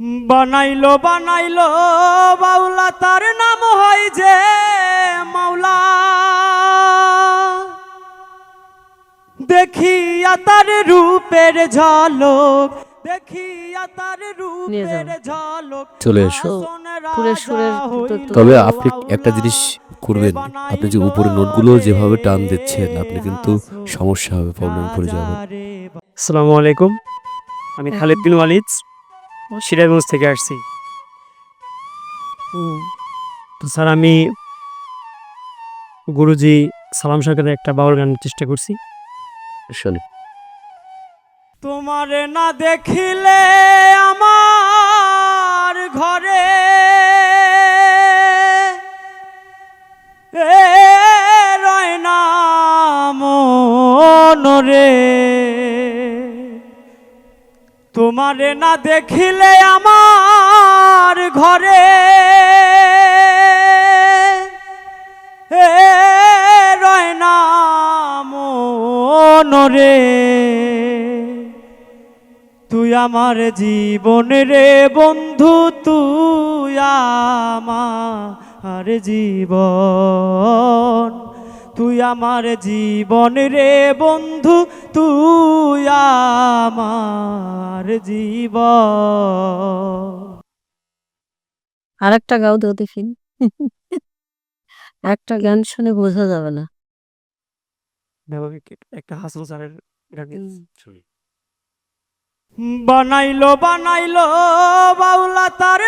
বানাইলো বানাইলো বাউলা তার নাম হয় যে মাওলা। দেখিয়া তার রূপের ঝলক চলে এসো। তবে আপনি একটা জিনিস করবেন আপনি যে উপরে নোটগুলো যেভাবে টান দিচ্ছেন আপনি কিন্তু সমস্যা হবে প্রবলেম পড়ে যাবেন। আসসালামু আলাইকুম। আমি খালিদ বিন ওয়ালিদ। সিরাজগঞ্জ থেকে আসছি। হুম, তো স্যার আমি গুরুজি সালাম সরকারের একটা বাউল গানের চেষ্টা করছি। শোনো। তোমারে না দেখিলে আমার ঘরে এ রয় না মনরে। তোমারে না দেখিলে আমার ঘরে। রয় না তুই আমার জীবন রে বন্ধু, তুই আমার জীবন। তুই আমার জীবন রে বন্ধু তুই আমার জীবন। আর একটা গাও দাও দেখিন একটা গান শুনে বোঝা যাবে না। একটা হাসল স্যারের বানাইলো বানাইলো বাউলা তার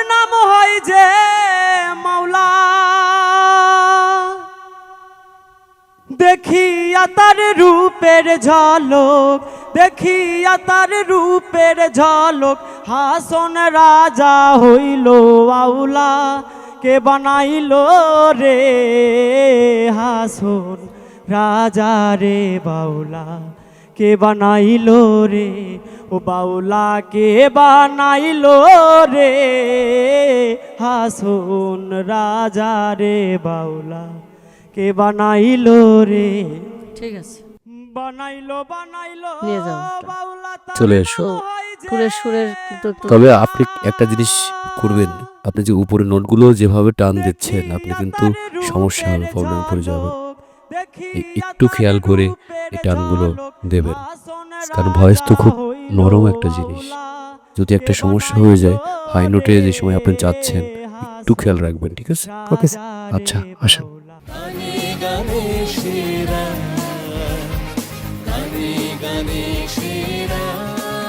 দেখিয়া তার রূপের ঝলক, দেখিয়া তার রূপের ঝলক, হাসন রাজা হইল আউলা, কে বানাইলো রে হাসন রাজা রে বাউলা, কে বানাইলো রে, ও বাউলা কে বানাইলো রে হাসন রাজা রে বাউলা। কে বানাইলো রে? ঠিক আছে। বানাইলো বানাইলো নিয়ে যাও চলে এসো। সুরের সুরের কিন্তু তবে আপনি একটা জিনিস করবেন। আপনি যে উপরে নোটগুলো যেভাবে টান দিচ্ছেন আপনি কিন্তু সমস্যা হবে প্রবলেম পড়ে যাবেন একটু খেয়াল করে এই টানগুলো দেবেন। কারণ ভয়েস তো খুব নরম একটা জিনিস। যদি একটা সমস্যা হয়ে যায় হাই নোটে যে সময় আপনি যাচ্ছেন একটু খেয়াল রাখবেন ঠিক আছে? ওকে আচ্ছা আসেন। গানে সেরা। গানে গানে